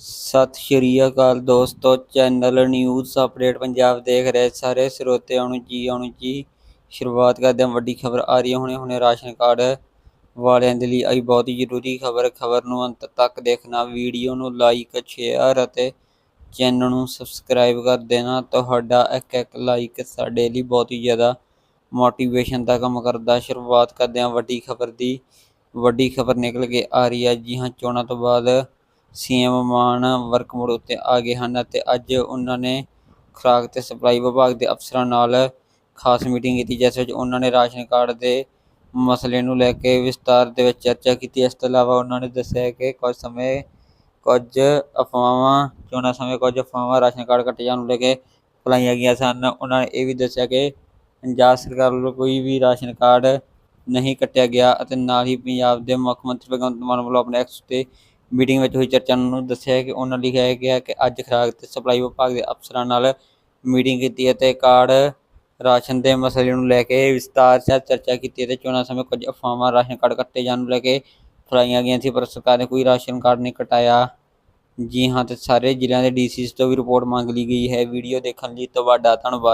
ਸਤਿ ਸ਼੍ਰੀ ਅਕਾਲ ਦੋਸਤੋ, channel news update Punjab ਦੇਖ ਰਹੇ ਸਾਰੇ ਸਰੋਤਿਆਂ ਨੂੰ ਜੀ, ਆਉਣ ਜੀ। ਸ਼ੁਰੂਆਤ ਕਰਦੇ ਹਾਂ ਵੱਡੀ ਖਬਰ ਆ ਰਹੀ ਹੈ। ਹੁਣੇ ਹੁਣੇ ਰਾਸ਼ਨ ਕਾਰਡ ਵਾਲਿਆਂ ਦੇ ਲਈ ਆਈ ਬਹੁਤ ਹੀ ਜ਼ਰੂਰੀ ਖਬਰ। ਖਬਰ ਨੂੰ ਅੰਤ ਤੱਕ ਦੇਖਣਾ, ਵੀਡੀਓ ਨੂੰ ਲਾਈਕ ਸ਼ੇਅਰ ਅਤੇ ਚੈਨਲ ਨੂੰ ਸਬਸਕ੍ਰਾਈਬ ਕਰ ਦੇਣਾ। ਤੁਹਾਡਾ ਇੱਕ ਇੱਕ ਲਾਈਕ ਸਾਡੇ ਲਈ ਬਹੁਤ ਹੀ ਜ਼ਿਆਦਾ ਮੋਟੀਵੇਸ਼ਨ ਦਾ ਕੰਮ ਕਰਦਾ। ਸ਼ੁਰੂਆਤ ਕਰਦੇ ਹਾਂ ਵੱਡੀ ਖਬਰ ਦੀ। ਵੱਡੀ ਖਬਰ ਨਿਕਲ ਕੇ ਆ ਰਹੀ ਹੈ। ਜੀ ਹਾਂ, ਚੋਣਾਂ ਤੋਂ ਬਾਅਦ ਸੀਐਮ ਮਾਨ ਵਰਕ ਮੋਡ ਉੱਤੇ ਆ ਗਏ ਹਨ ਅਤੇ ਅੱਜ ਉਹਨਾਂ ਨੇ ਖੁਰਾਕ ਤੇ ਸਪਲਾਈ ਵਿਭਾਗ ਦੇ ਅਫਸਰਾਂ ਨਾਲ ਖਾਸ ਮੀਟਿੰਗ ਕੀਤੀ, ਜਿਸ ਵਿੱਚ ਉਹਨਾਂ ਨੇ ਰਾਸ਼ਨ ਕਾਰਡ ਦੇ ਮਸਲੇ ਨੂੰ ਲੈ ਕੇ ਵਿਸਤਾਰ ਦੇ ਵਿੱਚ ਚਰਚਾ ਕੀਤੀ। ਇਸ ਤੋਂ ਇਲਾਵਾ ਉਹਨਾਂ ਨੇ ਦੱਸਿਆ ਕਿ ਕੁਝ ਸਮੇਂ, ਕੁਝ ਅਫਵਾਹਾਂ, ਚੋਣਾਂ ਸਮੇਂ ਕੁਝ ਅਫਵਾਹਾਂ ਰਾਸ਼ਨ ਕਾਰਡ ਕੱਟੇ ਜਾਣ ਨੂੰ ਲੈ ਕੇ ਫੈਲਾਈਆਂ ਗਈਆਂ ਸਨ। ਉਹਨਾਂ ਨੇ ਇਹ ਵੀ ਦੱਸਿਆ ਕਿ ਪੰਜਾਬ ਸਰਕਾਰ ਵੱਲੋਂ ਕੋਈ ਵੀ ਰਾਸ਼ਨ ਕਾਰਡ ਨਹੀਂ ਕੱਟਿਆ ਗਿਆ ਅਤੇ ਨਾਲ ਹੀ ਪੰਜਾਬ ਦੇ ਮੁੱਖ ਮੰਤਰੀ ਭਗਵੰਤ ਮਾਨ ਵੱਲੋਂ ਆਪਣੇ ਐਕਸ ਤੇ ਮੀਟਿੰਗ ਵਿੱਚ ਹੋਈ ਚਰਚਾ ਨੂੰ ਦੱਸਿਆ ਕਿ ਉਹਨਾਂ ਲਿਖਿਆ ਗਿਆ ਕਿ ਅੱਜ ਖੁਰਾਕ ਤੇ ਸਪਲਾਈ ਵਿਭਾਗ ਦੇ ਅਫਸਰਾਂ ਨਾਲ ਮੀਟਿੰਗ ਕੀਤੀ ਅਤੇ ਕਾਰਡ ਰਾਸ਼ਨ ਦੇ ਮਸਲੇ ਨੂੰ ਲੈ ਕੇ ਵਿਸਤਾਰ ਨਾਲ ਚਰਚਾ ਕੀਤੀ ਅਤੇ ਚੋਣਾਂ ਸਮੇਂ ਕੁਝ ਅਫਵਾਹਾਂ ਰਾਸ਼ਨ ਕਾਰਡ ਕੱਟੇ ਜਾਣ ਨੂੰ ਲੈ ਕੇ ਫੈਲਾਈਆਂ ਗਈਆਂ ਸੀ, ਪਰ ਸਰਕਾਰ ਨੇ ਕੋਈ ਰਾਸ਼ਨ ਕਾਰਡ ਨਹੀਂ ਕਟਾਇਆ। ਜੀ ਹਾਂ, ਤੇ ਸਾਰੇ ਜ਼ਿਲ੍ਹਿਆਂ ਦੇ ਡੀਸੀਸ ਤੋਂ ਵੀ ਰਿਪੋਰਟ ਮੰਗ ਲਈ ਗਈ ਹੈ। ਵੀਡੀਓ ਦੇਖਣ ਲਈ ਤੁਹਾਡਾ ਧੰਨਵਾਦ।